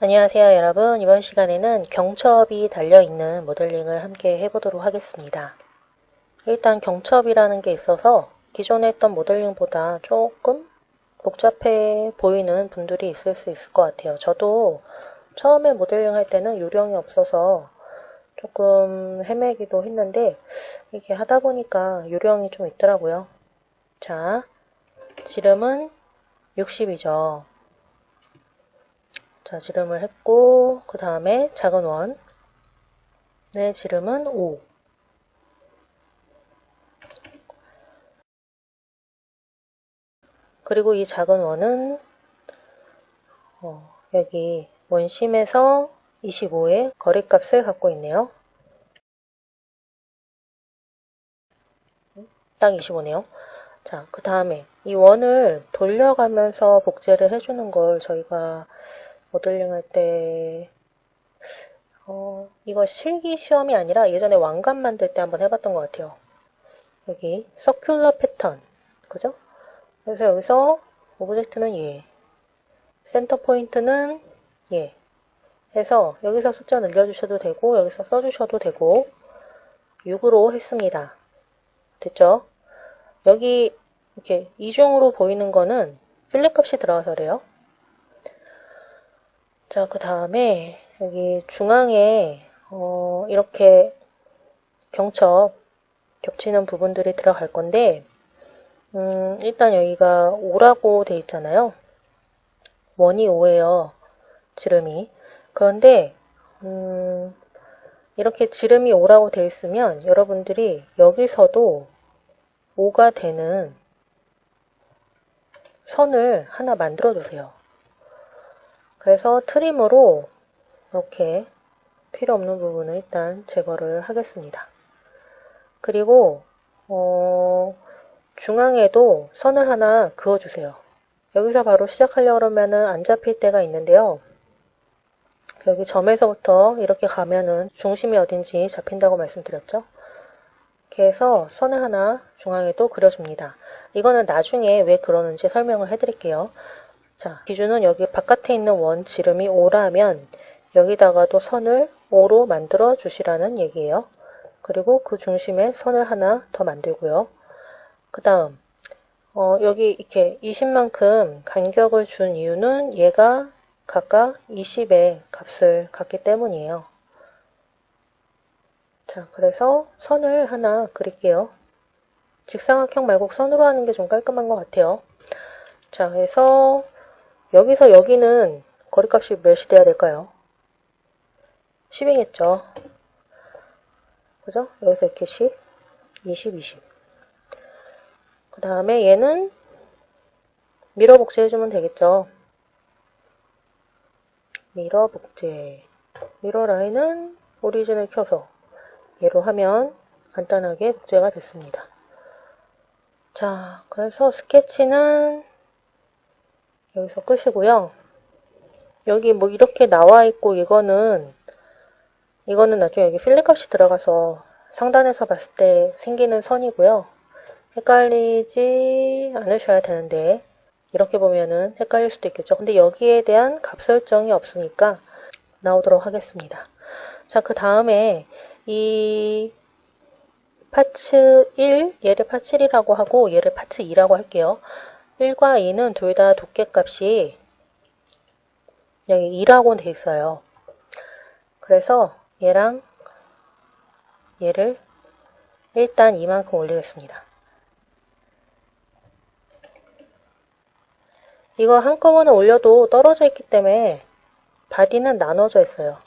안녕하세요 여러분. 이번 시간에는 경첩이 달려있는 모델링을 함께 해보도록 하겠습니다. 일단 경첩이라는 게 있어서 기존에 했던 모델링보다 조금 복잡해 보이는 분들이 있을 수 있을 것 같아요. 저도 처음에 모델링 할 때는 요령이 없어서 조금 헤매기도 했는데 이게 하다 보니까 요령이 좀 있더라고요. 자 지름은 60이죠 자, 지름을 했고, 그 다음에 작은 원의 지름은 5. 그리고 이 작은 원은, 어, 여기 원심에서 25의 거리값을 갖고 있네요. 딱 25네요. 자, 그 다음에 이 원을 돌려가면서 복제를 해주는 걸 저희가 모델링 할 때, 어, 이거 실기 시험이 아니라 예전에 왕관 만들 때 한번 해봤던 것 같아요. 여기, 서큘러 패턴. 그죠? 그래서 여기서 오브젝트는 얘. 센터 포인트는 얘. 해서 여기서 숫자 늘려주셔도 되고, 여기서 써주셔도 되고, 6으로 했습니다. 됐죠? 여기 이렇게 이중으로 보이는 거는 필렛 값이 들어가서 그래요. 자, 그 다음에 여기 중앙에 어, 이렇게 경첩 겹치는 부분들이 들어갈 건데 음, 일단 여기가 5라고 돼 있잖아요. 원이 5예요. 지름이. 그런데 음, 이렇게 지름이 5라고 돼 있으면 여러분들이 여기서도 5가 되는 선을 하나 만들어 주세요. 그래서 트림으로 이렇게 필요 없는 부분을 일단 제거를 하겠습니다. 그리고 어, 중앙에도 선을 하나 그어주세요. 여기서 바로 시작하려고 그러면은 안 잡힐 때가 있는데요. 여기 점에서부터 이렇게 가면은 중심이 어딘지 잡힌다고 말씀드렸죠. 이렇게 해서 선을 하나 중앙에도 그려줍니다. 이거는 나중에 왜 그러는지 설명을 해드릴게요. 자, 기준은 여기 바깥에 있는 원 지름이 5라면 여기다가도 선을 5로 만들어 주시라는 얘기예요. 그리고 그 중심에 선을 하나 더 만들고요. 그 다음 어, 여기 이렇게 20만큼 간격을 준 이유는 얘가 각각 20의 값을 갖기 때문이에요. 자, 그래서 선을 하나 그릴게요. 직사각형 말고 선으로 하는 게 좀 깔끔한 것 같아요. 자, 그래서 여기서 여기는 거리값이 몇이 돼야 될까요? 10이겠죠. 그죠? 여기서 이렇게 10, 20, 20. 그 다음에 얘는 미러 복제해주면 되겠죠. 미러 복제. 미러 라인은 오리진을 켜서 얘로 하면 간단하게 복제가 됐습니다. 자, 그래서 스케치는 여기서 끝이고요. 여기 뭐 이렇게 나와 있고 이거는 이거는 나중에 여기 필렛 값이 들어가서 상단에서 봤을 때 생기는 선이고요. 헷갈리지 않으셔야 되는데 이렇게 보면은 헷갈릴 수도 있겠죠. 근데 여기에 대한 값 설정이 없으니까 나오도록 하겠습니다. 자, 그 다음에 이 파츠 1, 얘를 파츠 1이라고 하고 얘를 파츠 2라고 할게요. 1과 2는 둘 다 두께 값이 여기 2라고 돼 있어요. 그래서 얘랑 얘를 일단 이만큼 올리겠습니다. 이거 한꺼번에 올려도 떨어져 있기 때문에 바디는 나눠져 있어요.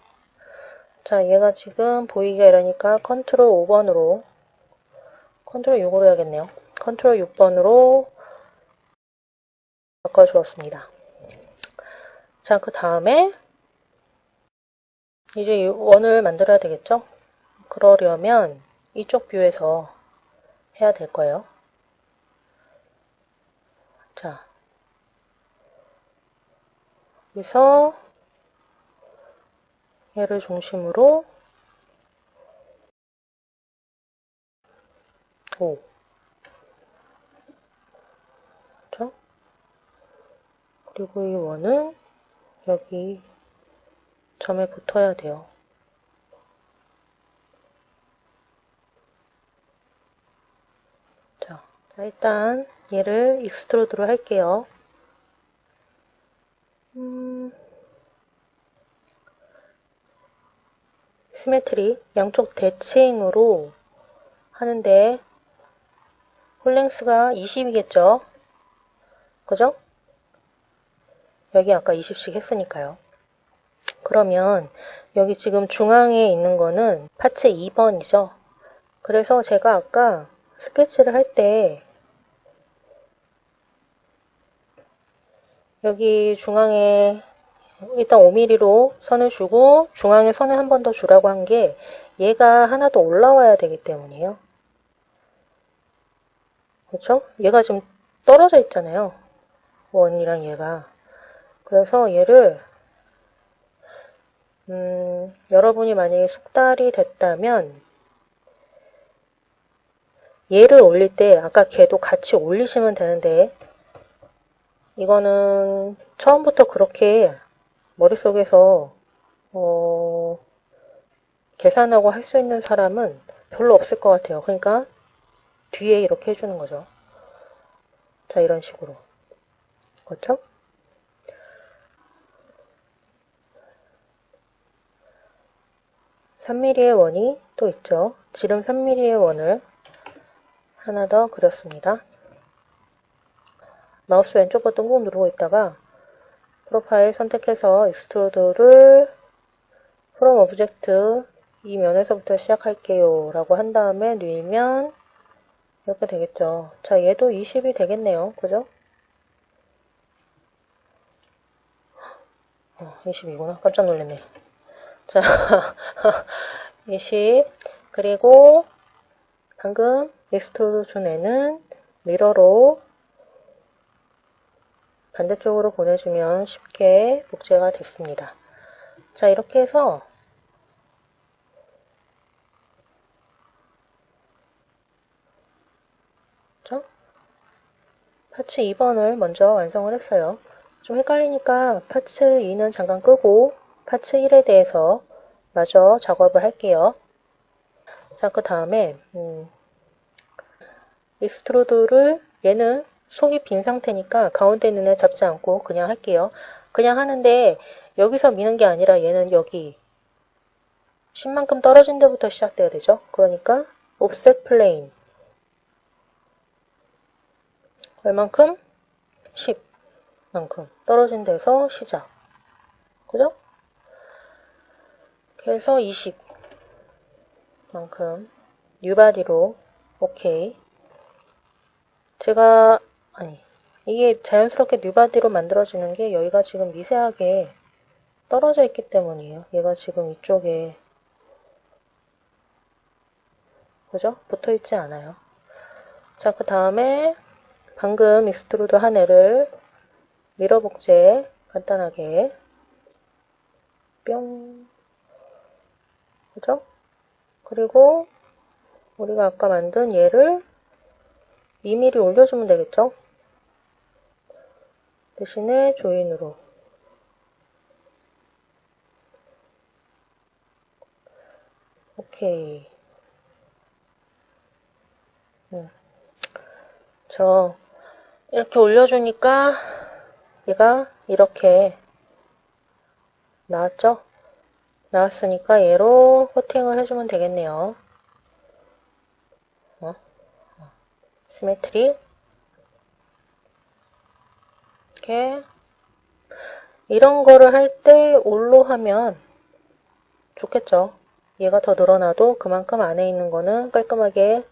자, 얘가 지금 보이기가 이러니까 컨트롤 5번으로 컨트롤 6으로 해야겠네요. 컨트롤 6번으로 바꿔주었습니다. 자, 그 다음에 이제 이 원을 만들어야 되겠죠? 그러려면 이쪽 뷰에서 해야 될 거예요. 자, 여기서 얘를 중심으로 5 그리고 이 원은 여기 점에 붙어야 돼요. 자, 자 일단 얘를 익스트루드로 할게요. 음, 시메트리 양쪽 대칭으로 하는데 홀랭스가 20이겠죠? 그죠? 여기 아까 20씩 했으니까요. 그러면 여기 지금 중앙에 있는 거는 파츠 2번이죠. 그래서 제가 아까 스케치를 할 때 여기 중앙에 일단 5mm로 선을 주고 중앙에 선을 한 번 더 주라고 한 게 얘가 하나 더 올라와야 되기 때문이에요. 그렇죠? 얘가 지금 떨어져 있잖아요. 원이랑 얘가. 그래서 얘를 음, 여러분이 만약에 숙달이 됐다면 얘를 올릴 때 아까 걔도 같이 올리시면 되는데 이거는 처음부터 그렇게 머릿속에서 어, 계산하고 할 수 있는 사람은 별로 없을 것 같아요. 그러니까 뒤에 이렇게 해주는 거죠. 자, 이런 식으로. 그렇죠? (3 m m 의 원이 또 있죠. 지름 (3 m m 의 원을 하나 더 그렸습니다. 마우스 왼쪽 버튼 꾹 누르고 있다가 프로파일 선택해서 익스트루드를 프롬 오브젝트 이 면에서부터 시작할게요 라고 한 다음에 누이면 이렇게 되겠죠. 자 얘도 20이 되겠네요. 그죠? 어, 20이구나. 깜짝 놀랐네. 자, 20 그리고 방금 익스트루드 준 애는 미러로 반대쪽으로 보내주면 쉽게 복제가 됐습니다. 자, 이렇게 해서? 파츠 2번을 먼저 완성을 했어요. 좀 헷갈리니까 파츠 2는 잠깐 끄고 파츠 1에 대해서 마저 작업을 할게요. 자, 그 다음에 음, 익스트루드를 얘는 속이 빈 상태니까 가운데 애 잡지 않고 그냥 할게요. 그냥 하는데 여기서 미는 게 아니라 얘는 여기 10만큼 떨어진 데부터 시작돼야 되죠. 그러니까 offset plane 얼만큼? 10만큼 떨어진 데서 시작. 그죠? 그래서 20만큼 뉴바디로 오케이. 제가 아니 이게 자연스럽게 뉴바디로 만들어지는 게 여기가 지금 미세하게 떨어져 있기 때문이에요. 얘가 지금 이쪽에 그죠? 붙어 있지 않아요. 자, 그 다음에 방금 익스트루드 한 애를 미러 복제 간단하게 뿅 그죠? 그리고 우리가 아까 만든 얘를 2mm 올려주면 되겠죠? 대신에 조인으로 오케이 음. 저 이렇게 올려주니까 얘가 이렇게 나왔죠? 나왔으니까 얘로 코팅을 해주면 되겠네요. 어? 시메트리 이렇게 이런 거를 할 때 올로 하면 좋겠죠. 얘가 더 늘어나도 그만큼 안에 있는 거는 깔끔하게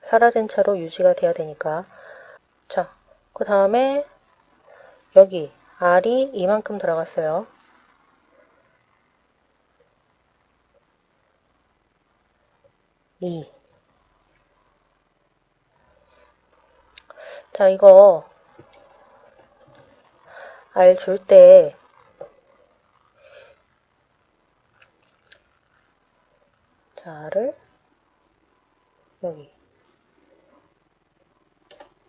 사라진 채로 유지가 돼야 되니까 자, 그 다음에 여기 R이 이만큼 들어갔어요. 이. 자, 이거 R 줄때 자, R을 여기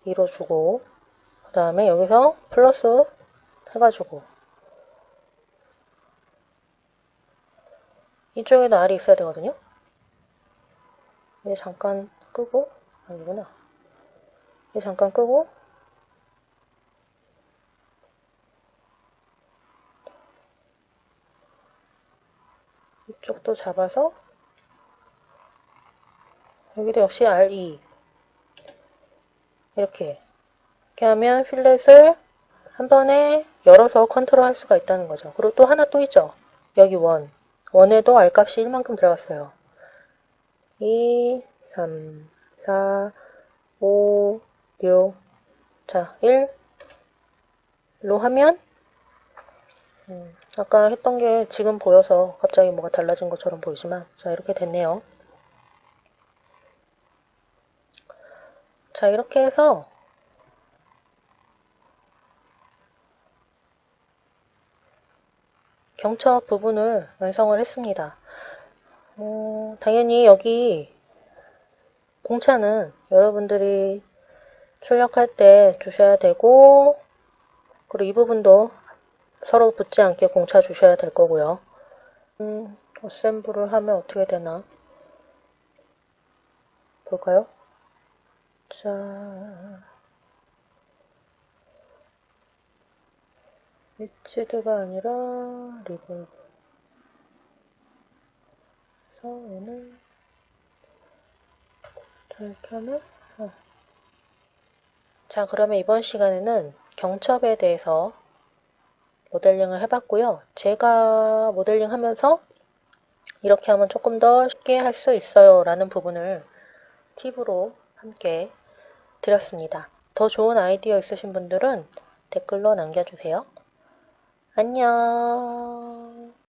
2로 주고 그 다음에 여기서 플러스 해가지고 이쪽에도 알이 있어야 되거든요. 이제 잠깐 끄고 아니구나. 이제 잠깐 끄고 이쪽도 잡아서 여기도 역시 R2 이렇게 이렇게 하면 필렛을 한 번에 열어서 컨트롤 할 수가 있다는 거죠. 그리고 또 하나 또 있죠. 여기 원. 원에도 R 값이 1만큼 들어갔어요. 2, 3, 4, 5, 6. 자, 1로 하면 음, 아까 했던 게 지금 보여서 갑자기 뭐가 달라진 것처럼 보이지만 자, 이렇게 됐네요. 자, 이렇게 해서 경첩 부분을 완성을 했습니다. 어, 당연히 여기 공차는 여러분들이 출력할 때 주셔야 되고 그리고 이 부분도 서로 붙지 않게 공차 주셔야 될 거고요. 음, 어셈블을 하면 어떻게 되나 볼까요? 자, 리치드가 아니라 리볼브. 그래서 얘는 하면 어. 자, 그러면 이번 시간에는 경첩에 대해서 모델링을 해봤고요. 제가 모델링 하면서 이렇게 하면 조금 더 쉽게 할 수 있어요 라는 부분을 팁으로 함께 드렸습니다. 더 좋은 아이디어 있으신 분들은 댓글로 남겨주세요. 안녕.